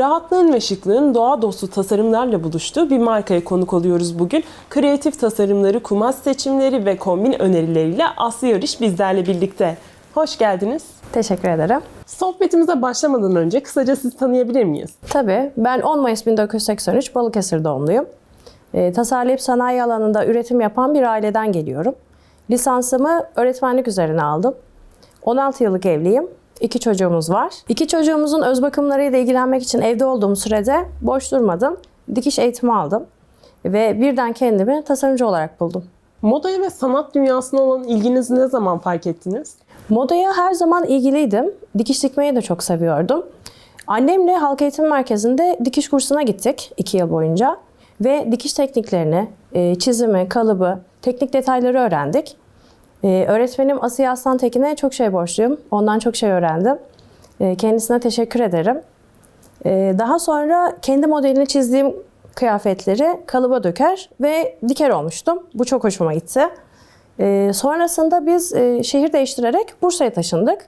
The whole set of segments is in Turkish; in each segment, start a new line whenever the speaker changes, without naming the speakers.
Rahatlığın ve şıklığın doğa dostu tasarımlarla buluştuğu bir markaya konuk oluyoruz bugün. Kreatif tasarımları, kumaş seçimleri ve kombin önerileriyle Aslı Yarış bizlerle birlikte. Hoş geldiniz.
Teşekkür ederim.
Sohbetimize başlamadan önce kısaca sizi tanıyabilir miyiz?
Tabii ben 10 Mayıs 1983 Balıkesir doğumluyum. E, tasarlayıp sanayi alanında üretim yapan bir aileden geliyorum. Lisansımı öğretmenlik üzerine aldım. 16 yıllık evliyim. İki çocuğumuz var. İki çocuğumuzun öz bakımlarıyla ilgilenmek için evde olduğum sürede boş durmadım. Dikiş eğitimi aldım. Ve birden kendimi tasarımcı olarak buldum.
Modaya ve sanat dünyasına olan ilginizi ne zaman fark ettiniz?
Modaya her zaman ilgiliydim. Dikiş dikmeyi de çok seviyordum. Annemle halk eğitim merkezinde dikiş kursuna gittik iki yıl boyunca. Ve dikiş tekniklerini, e, çizimi, kalıbı, teknik detayları öğrendik. E, Öğretmenim Asiye Aslan Tekin'e çok şey borçluyum. Ondan çok şey öğrendim. E, Kendisine teşekkür ederim. E, Daha sonra kendi modelini çizdiğim kıyafetleri kalıba döker ve diker olmuştum. Bu çok hoşuma gitti. Ee, sonrasında biz e, şehir değiştirerek Bursa'ya taşındık.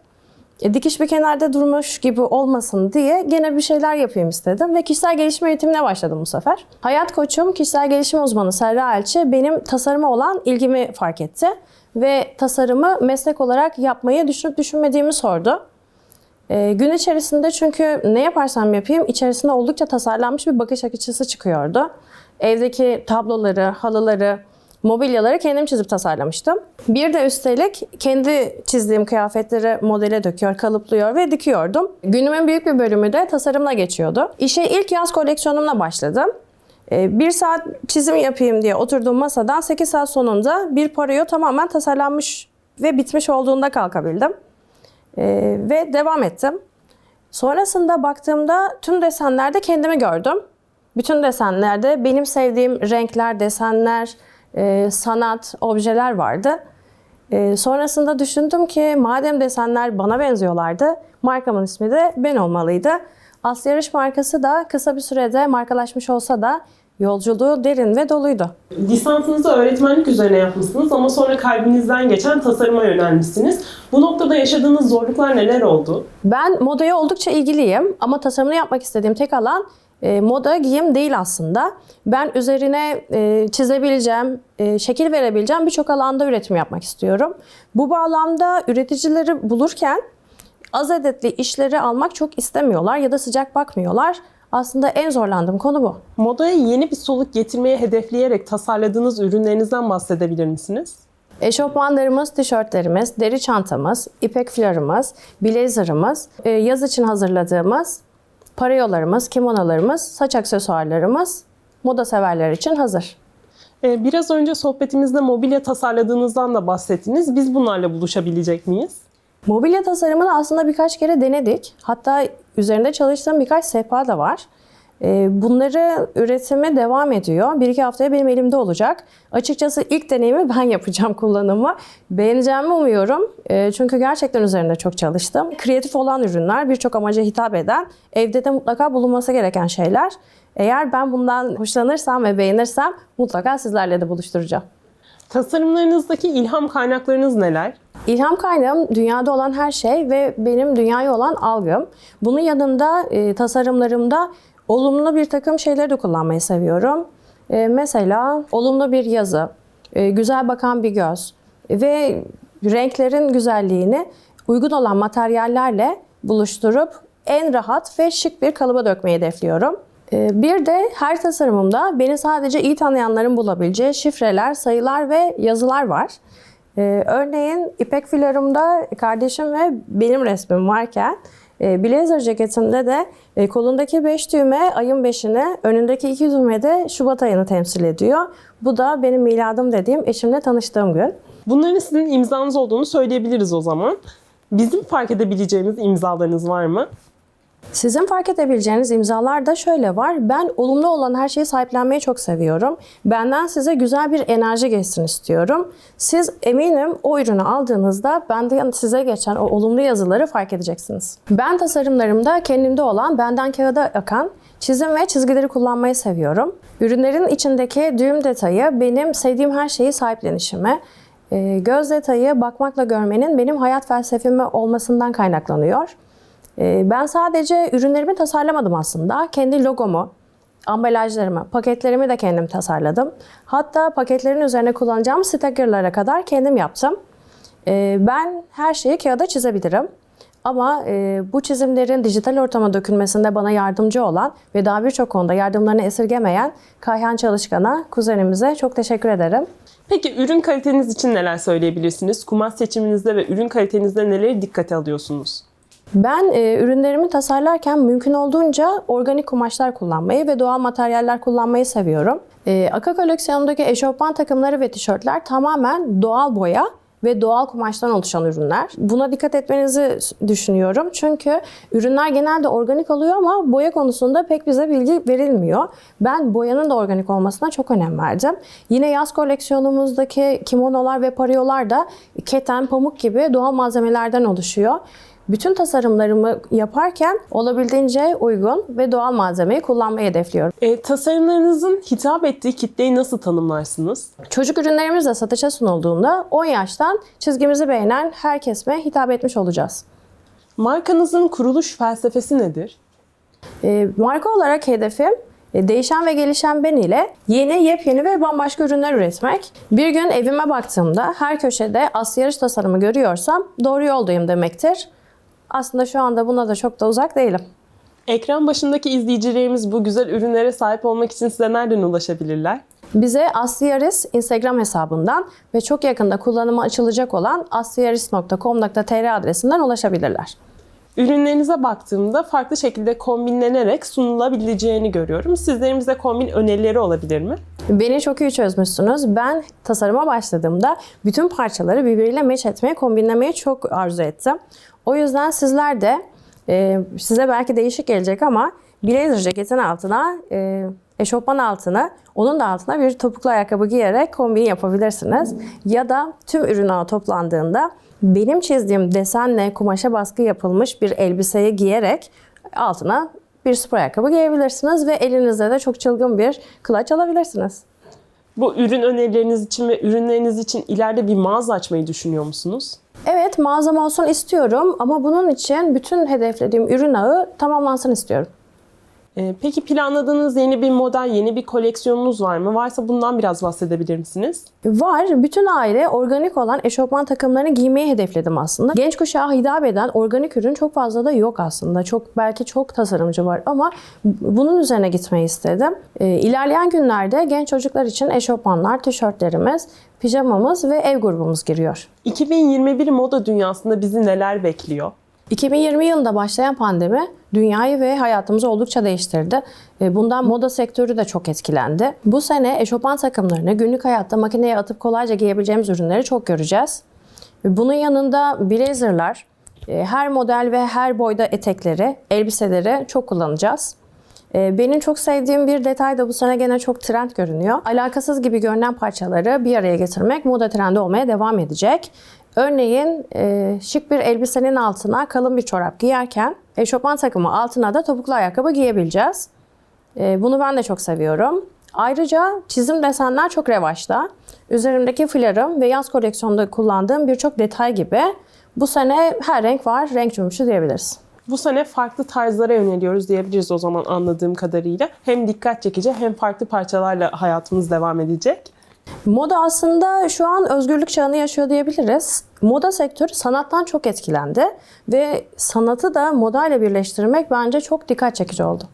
E, dikiş bir kenarda durmuş gibi olmasın diye gene bir şeyler yapayım istedim ve kişisel gelişim eğitimine başladım bu sefer. Hayat koçum, kişisel gelişim uzmanı Serra Elçi benim tasarıma olan ilgimi fark etti ve tasarımı meslek olarak yapmayı düşünüp düşünmediğimi sordu. E, gün içerisinde çünkü ne yaparsam yapayım içerisinde oldukça tasarlanmış bir bakış açısı çıkıyordu. Evdeki tabloları, halıları, mobilyaları kendim çizip tasarlamıştım. Bir de üstelik kendi çizdiğim kıyafetleri modele döküyor, kalıplıyor ve dikiyordum. Günümün büyük bir bölümü de tasarımla geçiyordu. İşe ilk yaz koleksiyonumla başladım. Ee, Bir saat çizim yapayım diye oturduğum masadan 8 saat sonunda bir parayo tamamen tasarlanmış ve bitmiş olduğunda kalkabildim. Ee, ve devam ettim. Sonrasında baktığımda tüm desenlerde kendimi gördüm. Bütün desenlerde benim sevdiğim renkler, desenler, e, sanat, objeler vardı. E, sonrasında düşündüm ki madem desenler bana benziyorlardı, markamın ismi de ben olmalıydı. Aslı Yarış markası da kısa bir sürede markalaşmış olsa da yolculuğu derin ve doluydu.
Lisansınızı öğretmenlik üzerine yapmışsınız ama sonra kalbinizden geçen tasarıma yönelmişsiniz. Bu noktada yaşadığınız zorluklar neler oldu?
Ben modaya oldukça ilgiliyim ama tasarımını yapmak istediğim tek alan e, moda giyim değil aslında. Ben üzerine e, çizebileceğim, e, şekil verebileceğim birçok alanda üretim yapmak istiyorum. Bu bağlamda üreticileri bulurken az adetli işleri almak çok istemiyorlar ya da sıcak bakmıyorlar. Aslında en zorlandığım konu bu.
Modaya yeni bir soluk getirmeye hedefleyerek tasarladığınız ürünlerinizden bahsedebilir misiniz?
Eşofmanlarımız, tişörtlerimiz, deri çantamız, ipek flarımız, blazerımız, e, yaz için hazırladığımız parayolarımız, kimonolarımız, saç aksesuarlarımız moda severler için hazır.
Ee, Biraz önce sohbetimizde mobilya tasarladığınızdan da bahsettiniz. Biz bunlarla buluşabilecek miyiz?
Mobilya tasarımını aslında birkaç kere denedik. Hatta üzerinde çalıştığım birkaç sehpa da var. Ee, Bunları üretime devam ediyor. Bir iki haftaya benim elimde olacak. Açıkçası ilk deneyimi ben yapacağım kullanımı. Beğeneceğimi umuyorum. Ee, Çünkü gerçekten üzerinde çok çalıştım. Kreatif olan ürünler, birçok amaca hitap eden, evde de mutlaka bulunması gereken şeyler. Eğer ben bundan hoşlanırsam ve beğenirsem mutlaka sizlerle de buluşturacağım.
Tasarımlarınızdaki ilham kaynaklarınız neler?
İlham kaynağım dünyada olan her şey ve benim dünyaya olan algım. Bunun yanında e, tasarımlarımda olumlu bir takım şeyleri de kullanmayı seviyorum. E, mesela olumlu bir yazı, e, güzel bakan bir göz ve renklerin güzelliğini uygun olan materyallerle buluşturup en rahat ve şık bir kalıba dökmeyi hedefliyorum. E, Bir de her tasarımımda beni sadece iyi tanıyanların bulabileceği şifreler, sayılar ve yazılar var. Ee, örneğin ipek filarımda kardeşim ve benim resmim varken blazer ceketimde de e, kolundaki 5 düğme ayın 5'ini, önündeki 2 düğme de Şubat ayını temsil ediyor. Bu da benim miladım dediğim eşimle tanıştığım gün.
Bunların sizin imzanız olduğunu söyleyebiliriz o zaman. Bizim fark edebileceğimiz imzalarınız var mı?
Sizin fark edebileceğiniz imzalar da şöyle var. Ben olumlu olan her şeyi sahiplenmeyi çok seviyorum. Benden size güzel bir enerji geçsin istiyorum. Siz eminim o ürünü aldığınızda benden size geçen o olumlu yazıları fark edeceksiniz. Ben tasarımlarımda kendimde olan benden kağıda akan çizim ve çizgileri kullanmayı seviyorum. Ürünlerin içindeki düğüm detayı benim sevdiğim her şeyi sahiplenişime, e, göz detayı bakmakla görmenin benim hayat felsefemi olmasından kaynaklanıyor. Ee, Ben sadece ürünlerimi tasarlamadım aslında. Kendi logomu, ambalajlarımı, paketlerimi de kendim tasarladım. Hatta paketlerin üzerine kullanacağım stickerlara kadar kendim yaptım. Ee, Ben her şeyi kağıda çizebilirim. Ama e, bu çizimlerin dijital ortama dökülmesinde bana yardımcı olan ve daha birçok konuda yardımlarını esirgemeyen Kayhan Çalışkan'a, kuzenimize çok teşekkür ederim.
Peki ürün kaliteniz için neler söyleyebilirsiniz? Kumaş seçiminizde ve ürün kalitenizde neleri dikkate alıyorsunuz?
Ben e, ürünlerimi tasarlarken mümkün olduğunca organik kumaşlar kullanmayı ve doğal materyaller kullanmayı seviyorum. E, Aka koleksiyonundaki eşofman takımları ve tişörtler tamamen doğal boya ve doğal kumaştan oluşan ürünler. Buna dikkat etmenizi düşünüyorum. Çünkü ürünler genelde organik oluyor ama boya konusunda pek bize bilgi verilmiyor. Ben boyanın da organik olmasına çok önem verdim. Yine yaz koleksiyonumuzdaki kimonolar ve pariolar da keten, pamuk gibi doğal malzemelerden oluşuyor. Bütün tasarımlarımı yaparken olabildiğince uygun ve doğal malzemeyi kullanmayı hedefliyorum.
E, tasarımlarınızın hitap ettiği kitleyi nasıl tanımlarsınız?
Çocuk ürünlerimiz de satışa sunulduğunda 10 yaştan çizgimizi beğenen her kesime hitap etmiş olacağız.
Markanızın kuruluş felsefesi nedir?
E, marka olarak hedefim e, değişen ve gelişen ben ile yeni, yepyeni ve bambaşka ürünler üretmek. Bir gün evime baktığımda her köşede Asya yarış tasarımı görüyorsam doğru yoldayım demektir. Aslında şu anda buna da çok da uzak değilim.
Ekran başındaki izleyicilerimiz bu güzel ürünlere sahip olmak için size nereden ulaşabilirler?
Bize Aslı Yaris Instagram hesabından ve çok yakında kullanıma açılacak olan asliyaris.com.tr adresinden ulaşabilirler.
Ürünlerinize baktığımda farklı şekilde kombinlenerek sunulabileceğini görüyorum. Sizlerin bize kombin önerileri olabilir mi?
Beni çok iyi çözmüşsünüz. Ben tasarıma başladığımda bütün parçaları birbiriyle meç etmeye, kombinlemeyi çok arzu ettim. O yüzden sizler de e, size belki değişik gelecek ama blazer ceketin altına, e, eşofman altına, onun da altına bir topuklu ayakkabı giyerek kombin yapabilirsiniz. Ya da tüm ürün ağı toplandığında benim çizdiğim desenle kumaşa baskı yapılmış bir elbiseyi giyerek altına bir spor ayakkabı giyebilirsiniz ve elinizde de çok çılgın bir kılaç alabilirsiniz.
Bu ürün önerileriniz için ve ürünleriniz için ileride bir mağaza açmayı düşünüyor musunuz?
Evet mağazam olsun istiyorum ama bunun için bütün hedeflediğim ürün ağı tamamlansın istiyorum.
Ee, peki planladığınız yeni bir model, yeni bir koleksiyonunuz var mı? Varsa bundan biraz bahsedebilir misiniz?
Var. Bütün aile organik olan eşofman takımlarını giymeyi hedefledim aslında. Genç kuşağa hitap eden organik ürün çok fazla da yok aslında. Çok belki çok tasarımcı var ama bunun üzerine gitmeyi istedim. Ee, ilerleyen günlerde genç çocuklar için eşofmanlar, tişörtlerimiz, pijamamız ve ev grubumuz giriyor.
2021 moda dünyasında bizi neler bekliyor?
2020 yılında başlayan pandemi dünyayı ve hayatımızı oldukça değiştirdi. E, Bundan moda sektörü de çok etkilendi. Bu sene eşofman takımlarını günlük hayatta makineye atıp kolayca giyebileceğimiz ürünleri çok göreceğiz. Bunun yanında blazerlar, e, her model ve her boyda etekleri, elbiseleri çok kullanacağız. E, Benim çok sevdiğim bir detay da bu sene gene çok trend görünüyor. Alakasız gibi görünen parçaları bir araya getirmek moda trendi olmaya devam edecek. Örneğin e, şık bir elbisenin altına kalın bir çorap giyerken eşofman takımı altına da topuklu ayakkabı giyebileceğiz. E, bunu ben de çok seviyorum. Ayrıca çizim desenler çok revaçta. Üzerimdeki flarım ve yaz koleksiyonunda kullandığım birçok detay gibi bu sene her renk var, renk cümbüşü diyebiliriz.
Bu sene farklı tarzlara yöneliyoruz diyebiliriz o zaman anladığım kadarıyla. Hem dikkat çekici hem farklı parçalarla hayatımız devam edecek.
Moda aslında şu an özgürlük çağını yaşıyor diyebiliriz. Moda sektörü sanattan çok etkilendi ve sanatı da moda ile birleştirmek bence çok dikkat çekici oldu.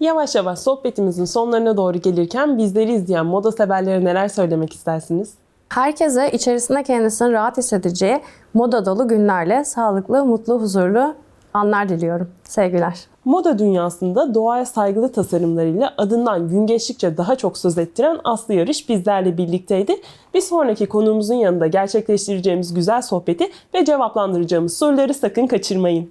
Yavaş yavaş sohbetimizin sonlarına doğru gelirken bizleri izleyen moda severlere neler söylemek istersiniz?
Herkese içerisinde kendisini rahat hissedeceği moda dolu günlerle sağlıklı, mutlu, huzurlu anlar diliyorum. Sevgiler.
Moda dünyasında doğaya saygılı tasarımlarıyla adından gün geçtikçe daha çok söz ettiren Aslı Yarış bizlerle birlikteydi. Bir sonraki konuğumuzun yanında gerçekleştireceğimiz güzel sohbeti ve cevaplandıracağımız soruları sakın kaçırmayın.